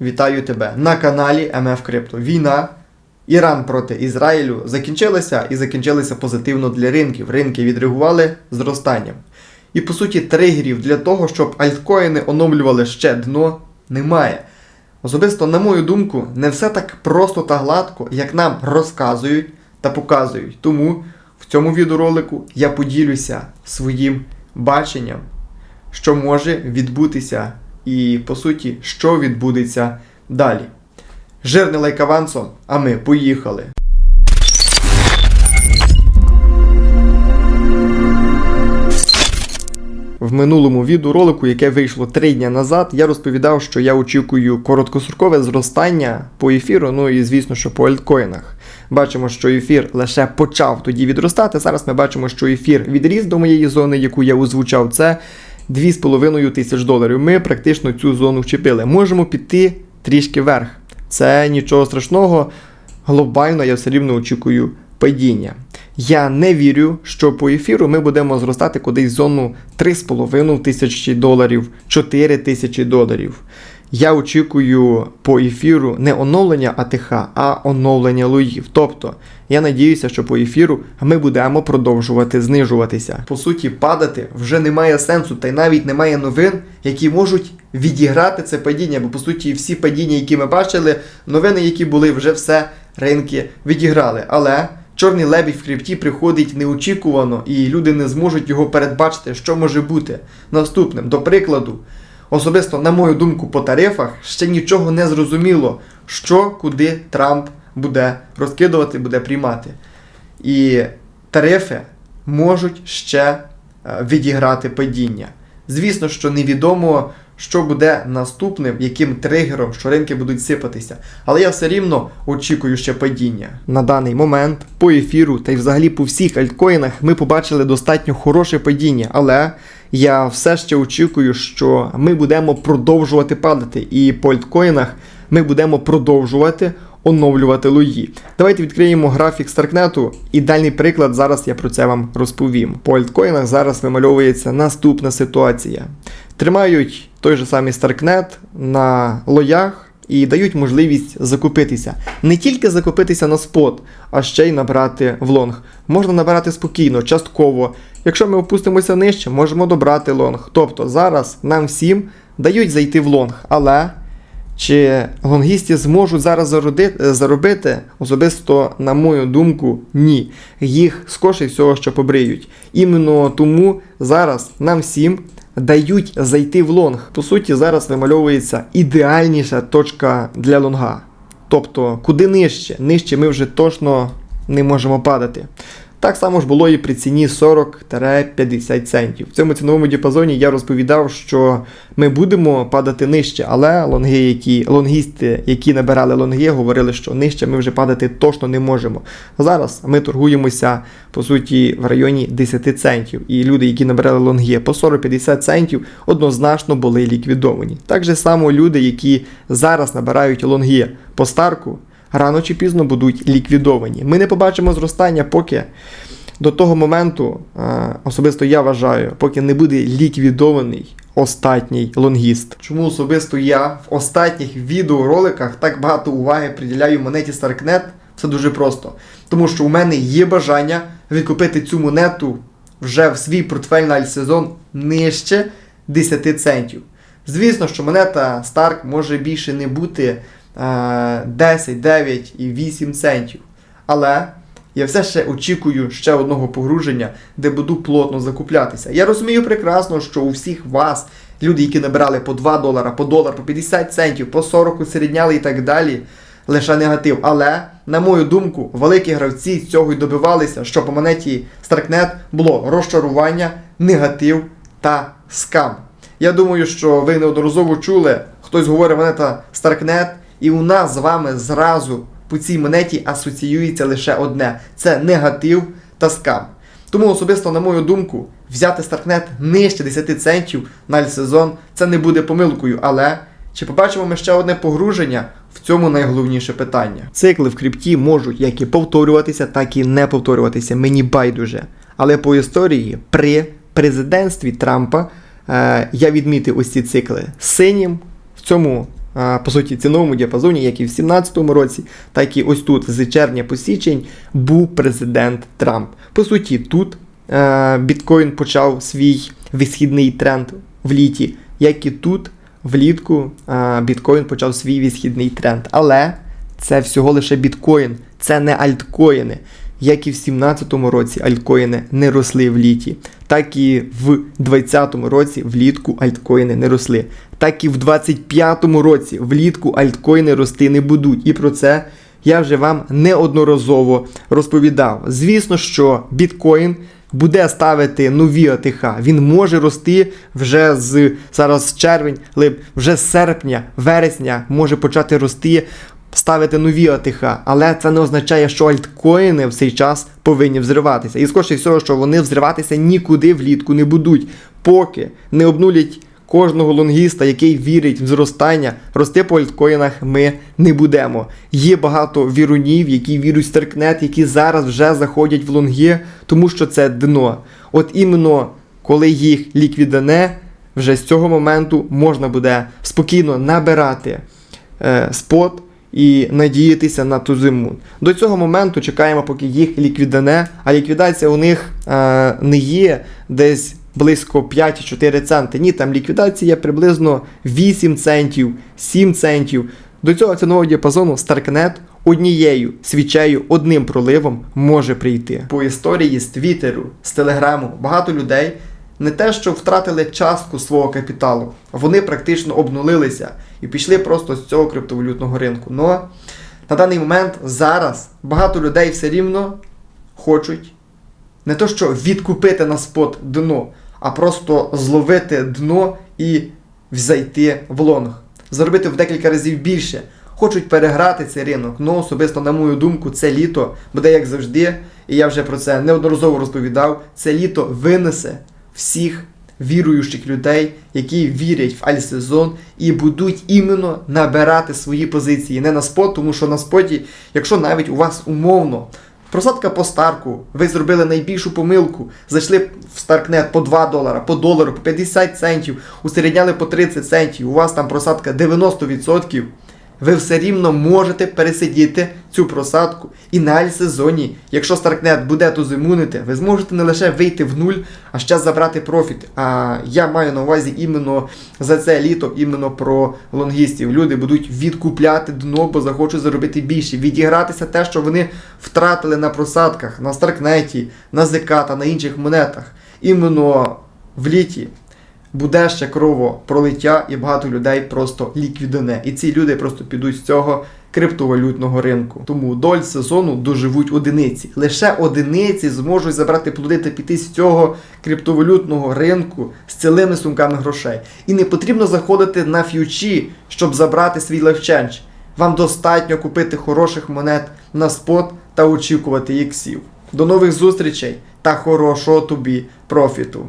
Вітаю тебе на каналі МФ Крипто. Війна Іран проти Ізраїлю закінчилася і закінчилася позитивно для ринків. Ринки відреагували зростанням. І по суті, тригерів для того, щоб альткоїни оновлювали ще дно, немає. Особисто, на мою думку, не все так просто та гладко, як нам розказують та показують. Тому в цьому відеоролику я поділюся своїм баченням, що може відбутися, і по суті, що відбудеться далі. Жирний лайк авансом, а ми поїхали. В минулому відеоролику, яке вийшло 3 дні назад, я розповідав, що я очікую короткострокове зростання по ефіру, ну і звісно, що по альткоїнах. Бачимо, що ефір лише почав тоді відростати. Зараз ми бачимо, що ефір відріс до моєї зони, яку я озвучав. Це 2,5 тисяч доларів. Ми практично цю зону вчепили. Можемо піти трішки вверх. Це нічого страшного. Глобально я все рівно очікую падіння. Я не вірю, що по ефіру ми будемо зростати кудись в зону 3,5 тисячі доларів, 4 тисячі доларів. Я очікую по ефіру не оновлення АТХ, а оновлення лоїв. Тобто, я надіюся, що по ефіру ми будемо продовжувати знижуватися. По суті, падати вже немає сенсу, та й навіть немає новин, які можуть відіграти це падіння. Бо по суті, всі падіння, які ми бачили, новини, які були, вже все ринки відіграли. Але чорний лебідь в крипті приходить неочікувано, і люди не зможуть його передбачити, що може бути наступним. До прикладу. Особисто, на мою думку, по тарифах ще нічого не зрозуміло, що куди Трамп буде розкидувати, буде приймати. І тарифи можуть ще е, відіграти падіння. Звісно, що невідомо, що буде наступним, яким тригером, що ринки будуть сипатися. Але я все рівно очікую ще падіння. На даний момент по ефіру та й взагалі по всіх альткоїнах ми побачили достатньо хороше падіння, але я все ще очікую, що ми будемо продовжувати падати, і по альткоїнах ми будемо продовжувати оновлювати лої. Давайте відкриємо графік Старкнету. Ідеальний приклад, зараз я про це вам розповім. По альткоїнах зараз вимальовується наступна ситуація. Тримають той же самий Старкнет на лоях. І дають можливість закупитися. Не тільки закупитися на спот, а ще й набрати в лонг. Можна набирати спокійно, частково. Якщо ми опустимося нижче, можемо добрати лонг. Тобто зараз нам всім дають зайти в лонг. Але чи лонгісти зможуть зараз зароди- заробити? Особисто, на мою думку, ні. Їх скорше всього, що побриють. Іменно тому зараз нам всім дають зайти в лонг. По суті, зараз вимальовується ідеальніша точка для лонга. Тобто, куди нижче? Нижче ми вже точно не можемо падати. Так само ж було і при ціні 40-50 центів. В цьому ціновому діапазоні я розповідав, що ми будемо падати нижче, але лонги, які, лонгісти, які набирали лонги, говорили, що нижче ми вже падати точно не можемо. Зараз ми торгуємося по суті в районі 10 центів. І люди, які набирали лонги по 40-50 центів, однозначно були ліквідовані. Так же само люди, які зараз набирають лонги по старку, рано чи пізно будуть ліквідовані. Ми не побачимо зростання, поки до того моменту, е, особисто я вважаю, поки не буде ліквідований остатній лонгіст. Чому особисто я в останніх відеороликах так багато уваги приділяю монеті Starknet? Це дуже просто. Тому що у мене є бажання відкупити цю монету вже в свій портфель на альтсезон нижче 10 центів. Звісно, що монета Stark може більше не бути 10, 9 і 8 центів. Але я все ще очікую ще одного погруження, де буду плотно закуплятися. Я розумію прекрасно, що у всіх вас, люди, які набирали по 2 долара, по долар, по 50 центів, по 40 усередняли і так далі, лише негатив. Але, на мою думку, великі гравці цього й добивалися, що по монеті Starknet було розчарування, негатив та скам. Я думаю, що ви неодноразово чули, хтось говорить монета Starknet, і у нас з вами зразу по цій монеті асоціюється лише одне: це негатив та скам. Тому особисто, на мою думку, взяти Starknet нижче 10 центів на сезон це не буде помилкою. Але чи побачимо ми ще одне погруження? В цьому найголовніше питання. Цикли в крипті можуть як і повторюватися, так і не повторюватися. Мені байдуже. Але по історії при президентстві Трампа е, я відмітив ось ці цикли синім в цьому по суті, ціновому діапазоні, як і в 2017 році, так і ось тут, з червня по січень, був президент Трамп. По суті, тут е, біткоін почав свій висхідний тренд в літі, як і тут, влітку, е, біткоін почав свій висхідний тренд. Але це всього лише біткоін, це не альткоїни. Як і в 2017 році альткоїни не росли в літі, так і в 2020 році влітку альткоїни не росли. Так і в 2025 році влітку альткоїни рости не будуть. І про це я вже вам неодноразово розповідав. Звісно, що біткоін буде ставити нові АТХ. Він може рости вже з зараз червень, лип, вже з серпня, вересня може почати рости. Ставити нові АТХ, але це не означає, що альткоїни в цей час повинні взриватися. І скоріше всього, що вони взриватися нікуди влітку не будуть, поки не обнулять кожного лонгіста, який вірить в зростання, рости по альткоїнах ми не будемо. Є багато вірунів, які вірять в Старкнет, які зараз вже заходять в лонги, тому що це дно. От іменно коли їх ліквідане, вже з цього моменту можна буде спокійно набирати е, спот і надіятися на ту зиму. До цього моменту чекаємо, поки їх ліквідане, а ліквідація у них е, не є десь близько 5-4 центи. Ні, там ліквідація приблизно 8 центів, 7 центів. До цього цінового діапазону Starknet однією свічею, одним проливом може прийти. По історії з Твіттеру, з Телеграму багато людей не те, що втратили частку свого капіталу, вони практично обнулилися і пішли просто з цього криптовалютного ринку. Но на даний момент зараз багато людей все рівно хочуть не то, що відкупити на спот дно, а просто зловити дно і взайти в лонг, заробити в декілька разів більше. Хочуть переграти цей ринок. Ну, особисто, на мою думку, це літо буде як завжди, і я вже про це неодноразово розповідав. Це літо винесе всіх віруючих людей, які вірять в альсезон і будуть іменно набирати свої позиції. Не на спот, тому що на споті, якщо навіть у вас умовно просадка по старку, ви зробили найбільшу помилку, зайшли в Старкнет по 2 долара, по долару, по 50 центів, усередняли по 30 центів, у вас там просадка 90%. Ви все рівно можете пересидіти цю просадку. І на альсезоні, якщо Старкнет буде то зимунити, ви зможете не лише вийти в нуль, а ще забрати профіт. А я маю на увазі іменно за це літо, іменно про лонгістів. Люди будуть відкупляти дно, бо захочуть заробити більше, відігратися те, що вони втратили на просадках, на Старкнеті, на ЗК та на інших монетах. Іменно в літі буде ще кровопролиття і багато людей просто ліквідане. І ці люди просто підуть з цього криптовалютного ринку. Тому доль сезону доживуть одиниці. Лише одиниці зможуть забрати плоди та піти з цього криптовалютного ринку з цілими сумками грошей. І не потрібно заходити на ф'ючі, щоб забрати свій лайфченч. Вам достатньо купити хороших монет на спот та очікувати іксів. До нових зустрічей та хорошого тобі профіту!